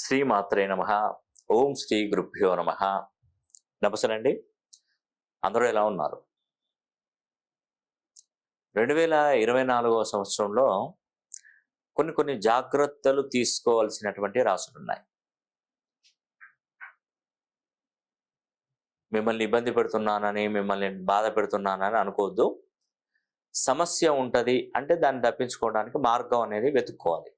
శ్రీమాత్రే నమ. ఓం శ్రీ గురుభ్యో నమ. నమస్తే అండి అందరూ ఎలా ఉన్నారు? రెండు వేల ఇరవై నాలుగవ సంవత్సరంలో కొన్ని కొన్ని జాగ్రత్తలు తీసుకోవాల్సినటువంటి రాసులున్నాయి మిమ్మల్ని ఇబ్బంది పెడుతున్నానని మిమ్మల్ని బాధ పెడుతున్నానని అనుకోవద్దు. సమస్య ఉంటుంది అంటే దాన్ని తప్పించుకోవడానికి మార్గం అనేది వెతుక్కోవాలి.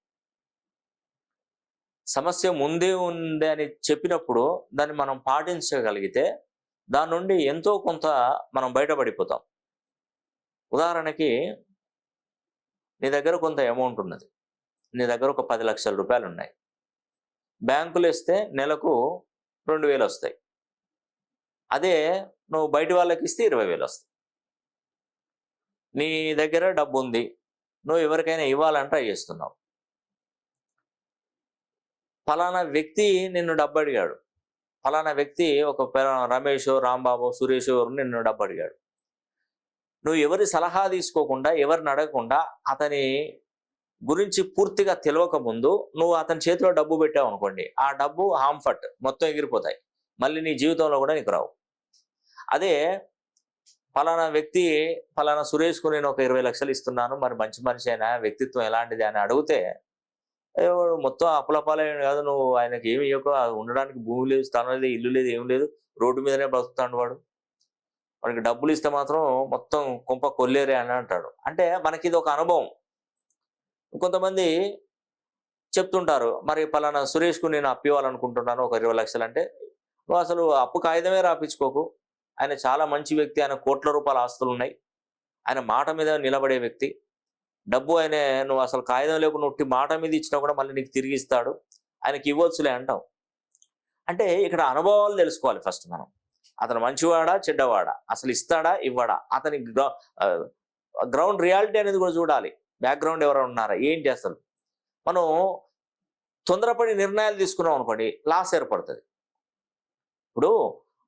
సమస్య ముందే ఉంది అని చెప్పినప్పుడు దాన్ని మనం పాటించగలిగితే దాని నుండి ఎంతో కొంత మనం బయటపడిపోతాం. ఉదాహరణకి నీ దగ్గర కొంత అమౌంట్ ఉన్నది. నీ దగ్గర ఒక పది లక్షల రూపాయలు ఉన్నాయి. బ్యాంకులు ఇస్తే నెలకు రెండు వేలు వస్తాయి. అదే నువ్వు బయట వాళ్ళకి ఇస్తే ఇరవై వేలు వస్తాయి. నీ దగ్గర డబ్బు ఉంది. నువ్వు ఎవరికైనా ఇవ్వాలని ట్రై చేస్తున్నావు ఫలానా వ్యక్తి నిన్ను డబ్బు అడిగాడు ఫలానా వ్యక్తి ఒక రమేష్ రాంబాబు సురేష్ ఎవరు నిన్ను డబ్బు అడిగాడు నువ్వు ఎవరి సలహా తీసుకోకుండా ఎవరిని అడగకుండా అతని గురించి పూర్తిగా తెలియక ముందు నువ్వు అతని చేతిలో డబ్బు పెట్టావు అనుకోండి. ఆ డబ్బు హాంఫట్ మొత్తం ఎగిరిపోతాయి. మళ్ళీ నీ జీవితంలో కూడా నీకు రావు. అదే ఫలానా వ్యక్తి ఫలానా సురేష్కు నేను ఒక ఇరవై లక్షలు ఇస్తున్నాను. మరి మంచి మనిషి అయినా వ్యక్తిత్వం ఎలాంటిది అని అడిగితే వాడు మొత్తం అప్పులపాలయ్యాడు కాదు. నువ్వు ఆయనకి ఏమి ఇవ్వక ఉండడానికి భూమి లేదు స్థలం లేదు ఇల్లు లేదు ఏం లేదు. రోడ్డు మీదనే బ్రతుకుతాడు వాడు. వాడికి డబ్బులు ఇస్తే మాత్రం మొత్తం కొంప కొల్లేరే అని అంటాడు. అంటే మనకి ఇది ఒక అనుభవం. కొంతమంది చెప్తుంటారు మరి పలానా సురేష్కు నేను అప్పు ఇవ్వాలనుకుంటున్నాను ఒక ఇరవై లక్షలు అంటే. నువ్వు అసలు అప్పు కాగితమే రాపించుకోకు ఆయన చాలా మంచి వ్యక్తి. ఆయన కోట్ల రూపాయల ఆస్తులు ఉన్నాయి ఆయన మాట మీద నిలబడే వ్యక్తి. డబ్బు ఆయన నువ్వు అసలు కాగితం లేకుండా ఉట్టి మాట మీద ఇచ్చినా కూడా మళ్ళీ నీకు తిరిగి ఇస్తాడు. ఆయనకి ఇవ్వచ్చులే అంటాం అంటే ఇక్కడ అనుభవాలు తెలుసుకోవాలి ఫస్ట్ మనం. అతను మంచివాడా చెడ్డవాడా? అసలు ఇస్తాడా ఇవ్వడా? అతని గ్రౌండ్ రియాలిటీ అనేది కూడా చూడాలి. బ్యాక్గ్రౌండ్ ఎవరైనా ఉన్నారా? ఏంటి అసలు? మనం తొందరపడి నిర్ణయాలు తీసుకున్నాం అనుకోండి లాస్ ఏర్పడుతుంది. ఇప్పుడు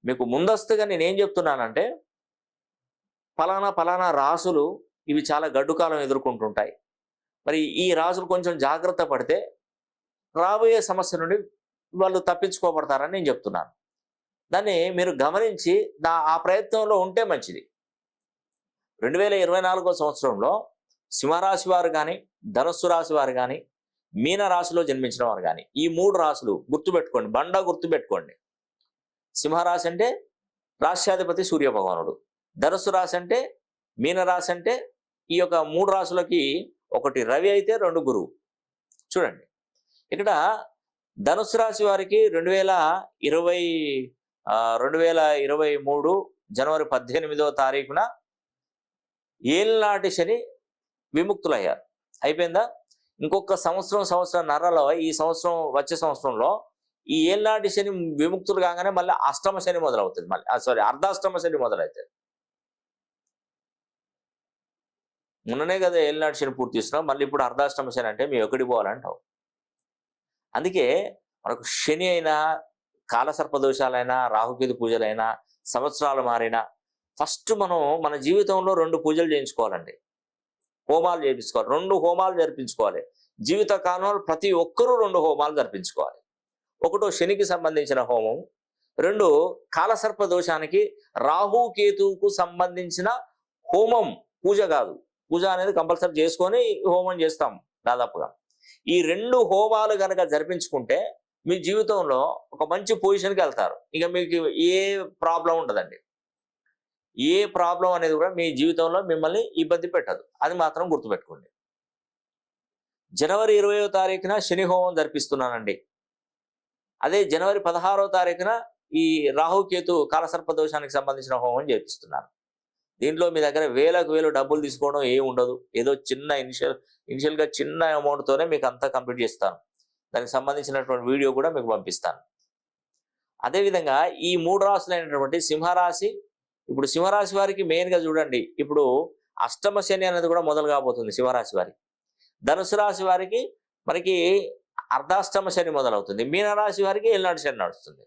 మీకు ముందస్తుగా నేను ఏం చెప్తున్నానంటే ఫలానా ఫలానా రాసులు ఇవి చాలా గడ్డుకాలం ఎదుర్కొంటుంటాయి. మరి ఈ రాజులు కొంచెం జాగ్రత్త పడితే రాబోయే సమస్య నుండి వాళ్ళు తప్పించుకోబడతారని నేను చెప్తున్నాను. దాన్ని మీరు గమనించి దా ఆ ప్రయత్నంలో ఉంటే మంచిది. రెండు వేల ఇరవై నాలుగో సంవత్సరంలో సింహరాశి వారు కానీ ధనుస్సు రాశి వారు కానీ మీన రాశిలో జన్మించిన వారు కానీ ఈ మూడు రాశులు గుర్తుపెట్టుకోండి బండ గుర్తుపెట్టుకోండి. సింహరాశి అంటే రాష్ట్రాధిపతి సూర్య భగవానుడు ధనుస్సు రాశి అంటే మీనరాశి అంటే ఈ యొక్క మూడు రాశులకి ఒకటి రవి అయితే రెండు గురువు. చూడండి. ఇక్కడ ధనుసు రాశి వారికి రెండు వేల ఇరవై రెండు వేల ఇరవై మూడు జనవరి పద్దెనిమిదవ తారీఖున ఏళ్ళనాటి శని విముక్తులయ్యారు. అయిపోయిందా? ఇంకొక సంవత్సరం సంవత్సరం నరలో ఈ సంవత్సరం వచ్చే సంవత్సరంలో ఈ ఏళ్ళనాటి శని విముక్తులు కాగానే మళ్ళీ అష్టమ శని మొదలవుతుంది. మళ్ళీ సారీ అర్ధాష్టమ శని మొదలవుతుంది మొన్ననే కదా ఏలినాడు శని పూర్తి చేస్తున్నావు మళ్ళీ ఇప్పుడు అర్ధాష్టమ శని అంటే మేము ఎక్కడికి పోవాలంటావు? అందుకే మనకు శని అయినా కాలసర్ప దోషాలైనా రాహుకేతు పూజలైనా సంవత్సరాలు మారినా ఫస్ట్ మనం మన జీవితంలో రెండు పూజలు చేయించుకోవాలండి. హోమాలు చేయించుకోవాలి రెండు హోమాలు జరిపించుకోవాలి. జీవిత కాలంలో ప్రతి ఒక్కరూ రెండు హోమాలు జరిపించుకోవాలి. ఒకటో శనికి సంబంధించిన హోమం రెండు కాలసర్ప దోషానికి రాహుకేతువుకు సంబంధించిన హోమం పూజ కాదు. పూజ అనేది కంపల్సరీ చేసుకొని హోమం చేస్తాం దాదాపుగా. ఈ రెండు హోమాలు కనుక జరిపించుకుంటే మీ జీవితంలో ఒక మంచి పొజిషన్కి వెళ్తారు. ఇక మీకు ఏ ప్రాబ్లం ఉండదండి. ఏ ప్రాబ్లం అనేది కూడా మీ జీవితంలో మిమ్మల్ని ఇబ్బంది పెట్టదు. అది మాత్రం గుర్తుపెట్టుకోండి. జనవరి ఇరవయో తారీఖున శని హోమం జరిపిస్తున్నానండి. అదే జనవరి పదహారో తారీఖున ఈ రాహుకేతు కాలసర్ప దోషానికి సంబంధించిన హోమం చేపిస్తున్నాను. దీంట్లో మీ దగ్గర వేలకు వేలు డబ్బులు తీసుకోవడం ఏమి ఉండదు. ఏదో చిన్న ఇనిషియల్ ఇనిషియల్గా చిన్న అమౌంట్తోనే మీకు అంతా కంప్లీట్ చేస్తాను. దానికి సంబంధించినటువంటి వీడియో కూడా మీకు పంపిస్తాను. అదేవిధంగా ఈ మూడు రాశులైనటువంటి సింహరాశి ఇప్పుడు సింహరాశి వారికి మెయిన్గా చూడండి. ఇప్పుడు అష్టమ శని అనేది కూడా మొదలు కాబోతుంది సింహరాశి వారికి. ధనుసు రాశి వారికి మనకి అర్ధాష్టమ శని మొదలవుతుంది. మీనరాశి వారికి ఏళ్ళనాడు శని నడుస్తుంది.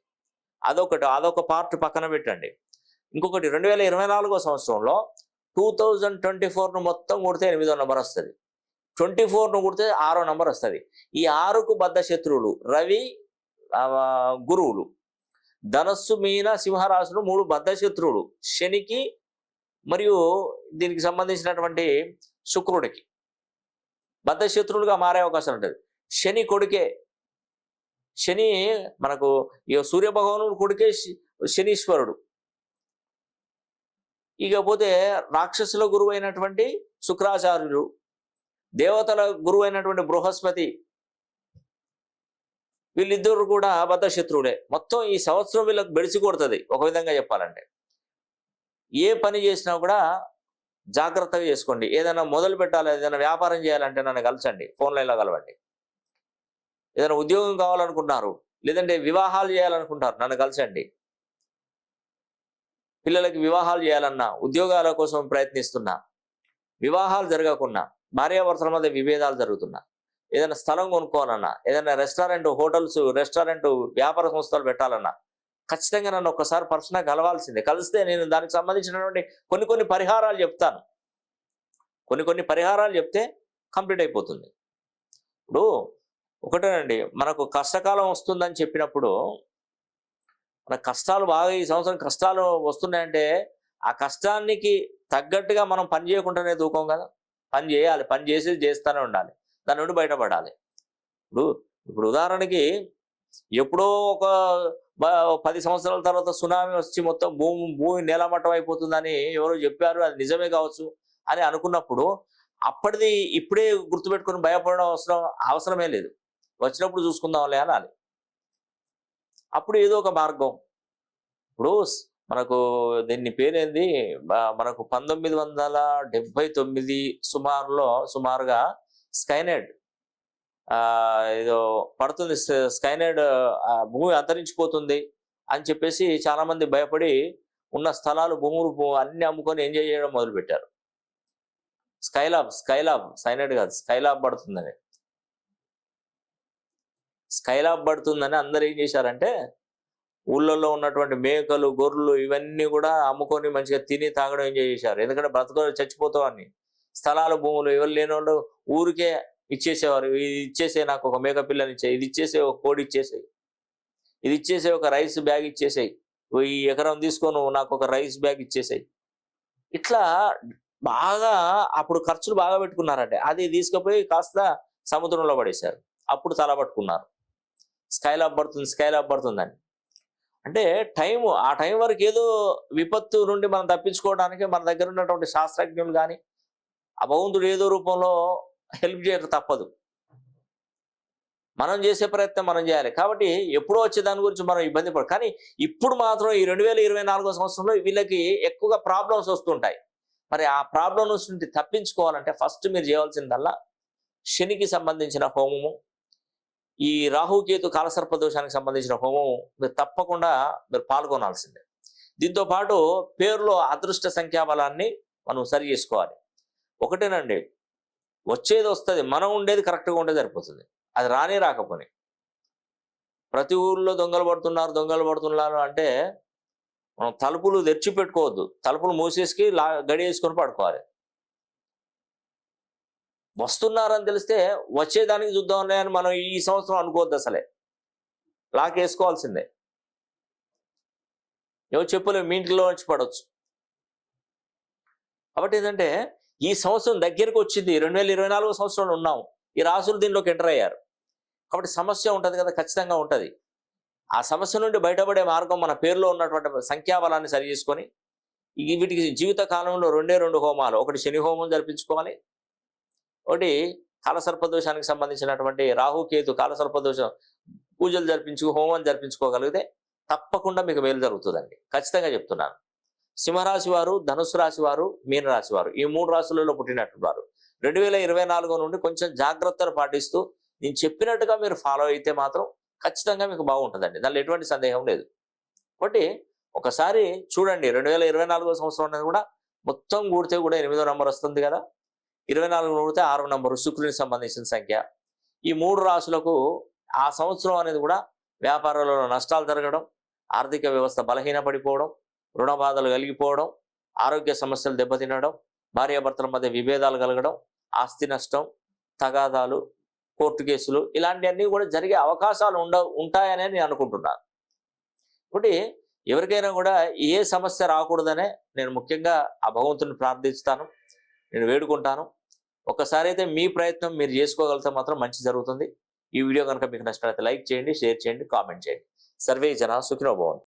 అదొకటి అదొక పార్ట్ పక్కన పెట్టండి. ఇంకొకటి రెండు వేల ఇరవై నాలుగో సంవత్సరంలో టూ థౌజండ్ ట్వంటీ ఫోర్ను మొత్తం కొడితే ఎనిమిదో నెంబర్ వస్తుంది. ట్వంటీ ఫోర్ను కొడితే ఆరో నెంబర్ వస్తుంది. ఈ ఆరుకు బద్ధ శత్రువులు రవి గురువులు ధనస్సు మీన సింహరాశులు మూడు బద్ధశత్రువులు శనికి మరియు దీనికి సంబంధించినటువంటి శుక్రుడికి బద్ధశత్రువులుగా మారే అవకాశం ఉంటుంది. శని కొడుకే శని మనకు ఈ సూర్య భగవానుడు కొడుకే శనీశ్వరుడు. ఇకపోతే రాక్షసుల గురువు అయినటువంటి శుక్రాచార్యులు దేవతల గురువు అయినటువంటి బృహస్పతి వీళ్ళిద్దరు కూడా అబద్ధ శత్రువులే. మొత్తం ఈ సంవత్సరం వీళ్ళకి బెడిసి కొడుతుంది ఒక విధంగా చెప్పాలంటే. ఏ పని చేసినా కూడా జాగ్రత్తగా చేసుకోండి. ఏదైనా మొదలు పెట్టాలి ఏదైనా వ్యాపారం చేయాలంటే నన్ను కలచండి ఫోన్లో కలవండి. ఏదైనా ఉద్యోగం కావాలనుకుంటున్నారు లేదంటే వివాహాలు చేయాలనుకుంటారు నన్ను కలిసండి పిల్లలకి వివాహాలు చేయాలన్నా ఉద్యోగాల కోసం ప్రయత్నిస్తున్నా వివాహాలు జరగకున్నా భార్యాభర్తల మధ్య విభేదాలు జరుగుతున్నా ఏదైనా స్థలం కొనుక్కోవాలన్నా ఏదైనా రెస్టారెంట్ హోటల్స్ రెస్టారెంట్ వ్యాపార సంస్థలు పెట్టాలన్నా ఖచ్చితంగా నన్ను ఒక్కసారి పర్సనల్గా కలవాల్సిందే. కలిస్తే నేను దానికి సంబంధించినటువంటి కొన్ని కొన్ని పరిహారాలు చెప్తాను. కొన్ని కొన్ని పరిహారాలు చెప్తే కంప్లీట్ అయిపోతుంది. ఇప్పుడు ఒకటేనండి మనకు కష్టకాలం వస్తుందని చెప్పినప్పుడు మన కష్టాలు బాగా ఈ సంవత్సరం కష్టాలు వస్తున్నాయంటే ఆ కష్టానికి తగ్గట్టుగా మనం పని చేయకుండానే దూకం కదా. పని చేయాలి. పని చేసి చేస్తూనే ఉండాలి. దాని నుండి బయటపడాలి. ఇప్పుడు ఇప్పుడు ఉదాహరణకి ఎప్పుడో ఒక పది సంవత్సరాల తర్వాత సునామీ వచ్చి మొత్తం భూమి భూమి నేలమట్టం అయిపోతుందని ఎవరో చెప్పారు. అది నిజమే కావచ్చు అని అనుకున్నప్పుడు అప్పటిది ఇప్పుడే గుర్తుపెట్టుకొని భయపడడం అవసరం అవసరమే లేదు. వచ్చినప్పుడు చూసుకుందాంలే అనాలి. అప్పుడు ఏదో ఒక మార్గం. ఇప్పుడు మనకు దీన్ని పేరేంది? మనకు పంతొమ్మిది వందల డెబ్బై తొమ్మిది సుమారులో సుమారుగా స్కైనైడ్ ఏదో పడుతుంది. స్క- స్కైనెడ్ భూమి అంతరించిపోతుంది అని చెప్పేసి చాలామంది భయపడి ఉన్న స్థలాలు భూములు అన్ని అమ్ముకొని ఎంజాయ్ చేయడం మొదలుపెట్టారు. స్కైలాబ్ స్కైలాబ్ సైనైడ్ కాదు స్కైలాబ్ పడుతుందని. స్కైలాబ్ పడుతుందని అందరు ఏం చేశారంటే ఊళ్ళల్లో ఉన్నటువంటి మేకలు గొర్రెలు ఇవన్నీ కూడా అమ్ముకొని మంచిగా తిని తాగడం ఎంజాయ్ చేశారు. ఎందుకంటే బ్రతక చచ్చిపోతామని. స్థలాలు భూములు ఎవరు లేని వాళ్ళు ఊరికే ఇచ్చేసేవారు. ఇది ఇచ్చేసే నాకు ఒక మేక పిల్లని ఇచ్చే ఇది ఇచ్చేసే ఒక కోడి ఇచ్చేసేయి. ఇది ఇచ్చేసే ఒక రైస్ బ్యాగ్ ఇచ్చేసేయి. ఈ ఎకరం తీసుకొని నాకు ఒక రైస్ బ్యాగ్ ఇచ్చేసేయి. ఇట్లా బాగా అప్పుడు ఖర్చులు బాగా పెట్టుకున్నారంటే అది తీసుకుపోయి కాస్త సముద్రంలో పడేశారు. అప్పుడు తల పట్టుకున్నారు. స్కైలాబ్ పడుతుంది స్కైలాబ్ పడుతుందని అంటే టైం ఆ టైం వరకు ఏదో విపత్తు నుండి మనం తప్పించుకోవడానికి మన దగ్గర ఉన్నటువంటి శాస్త్రజ్ఞులు కానీ ఆ భగవంతుడు ఏదో రూపంలో హెల్ప్ చేయడం తప్పదు. మనం చేసే ప్రయత్నం మనం చేయాలి. కాబట్టి ఎప్పుడో వచ్చే దాని గురించి మనం ఇబ్బంది పడు కానీ ఇప్పుడు మాత్రం ఈ రెండు వేల ఇరవై నాలుగో సంవత్సరంలో వీళ్ళకి ఎక్కువగా ప్రాబ్లమ్స్ వస్తుంటాయి. మరి ఆ ప్రాబ్లమ్స్ నుండి తప్పించుకోవాలంటే ఫస్ట్ మీరు చేయవలసిందల్లా శనికి సంబంధించిన హోమము ఈ రాహుకేతు కాలసర్ప దోషానికి సంబంధించిన హోమం మీరు తప్పకుండా మీరు పాల్గొనాల్సిందే. దీంతో పాటు పేరులో అదృష్ట సంఖ్యాబలాన్ని మనం సరి చేసుకోవాలి. ఒకటేనండి వచ్చేది వస్తుంది మనం ఉండేది కరెక్ట్గా ఉంటే సరిపోతుంది. అది రానే రాకపోని. ప్రతి ఊర్లో దొంగలు పడుతున్నారు దొంగలు పడుతున్నారు అంటే మనం తలుపులు తెరిచి పెట్టుకోవద్దు తలుపులు మూసేసి లా గడి వేసుకొని పడుకోవాలి. వస్తున్నారని తెలిస్తే వచ్చేదానికి చూద్దాంలే అని మనం ఈ సంవత్సరం అనుకోవద్దు అసలే. లాక్ వేసుకోవాల్సిందే. ఎవరు చెప్పలేము మీ ఇంట్లో నుంచి పడవచ్చు కాబట్టి ఏంటంటే ఈ సంవత్సరం దగ్గరకు వచ్చింది రెండు వేల ఇరవై నాలుగో సంవత్సరంలో ఉన్నాం ఈ రాసులు దీనిలోకి ఎంటర్ అయ్యారు. కాబట్టి సమస్య ఉంటుంది కదా ఖచ్చితంగా ఉంటుంది. ఆ సమస్య నుండి బయటపడే మార్గం మన పేరులో ఉన్నటువంటి సంఖ్యాబలాన్ని సరి చేసుకొని వీటికి జీవిత కాలంలో రెండే రెండు హోమాలు. ఒకటి శని హోమం జరిపించుకోవాలి ఒకటి కాలసర్పదోషానికి సంబంధించినటువంటి రాహుకేతు కాలసర్పదోషం పూజలు జరిపించు హోమం జరిపించుకోగలిగితే తప్పకుండా మీకు మేలు జరుగుతుందండి. ఖచ్చితంగా చెప్తున్నాను. సింహరాశి వారు ధనుసు రాశి వారు మీనరాశి వారు ఈ మూడు రాశులలో పుట్టినటువంటి వారు. రెండు వేల ఇరవై నాలుగు నుండి కొంచెం జాగ్రత్తలు పాటిస్తూ నేను చెప్పినట్టుగా మీరు ఫాలో అయితే మాత్రం ఖచ్చితంగా మీకు బాగుంటుందండి. దానిలో ఎటువంటి సందేహం లేదు. కాబట్టి ఒకసారి చూడండి రెండు వేల ఇరవై నాలుగో సంవత్సరం అనేది కూడా మొత్తం కూడితే కూడా ఎనిమిదో నంబర్ వస్తుంది కదా. ఇరవై నాలుగు నూడితే ఆరో నంబరు శుక్రునికి సంబంధించిన సంఖ్య. ఈ మూడు రాశులకు ఆ సంవత్సరం అనేది కూడా వ్యాపారాలలో నష్టాలు జరగడం ఆర్థిక వ్యవస్థ బలహీనపడిపోవడం రుణ బాధలు కలిగిపోవడం ఆరోగ్య సమస్యలు దెబ్బతినడం భార్యాభర్తల మధ్య విభేదాలు కలగడం ఆస్తి నష్టం తగాదాలు కోర్టు కేసులు ఇలాంటివన్నీ కూడా జరిగే అవకాశాలు ఉండ ఉంటాయనే నేను అనుకుంటున్నాను. కాబట్టి ఎవరికైనా కూడా ఏ సమస్య రాకూడదనే నేను ముఖ్యంగా ఆ భగవంతుని ప్రార్థిస్తాను. నేను వేడుకుంటాను. ఒకసారి అయితే మీ ప్రయత్నం మీరు చేసుకోగలిగితే మాత్రం మంచి జరుగుతుంది. ఈ వీడియో కనుక మీకు నచ్చినట్లయితే లైక్ చేయండి షేర్ చేయండి కామెంట్ చేయండి. సర్వే జన సుఖినోభవం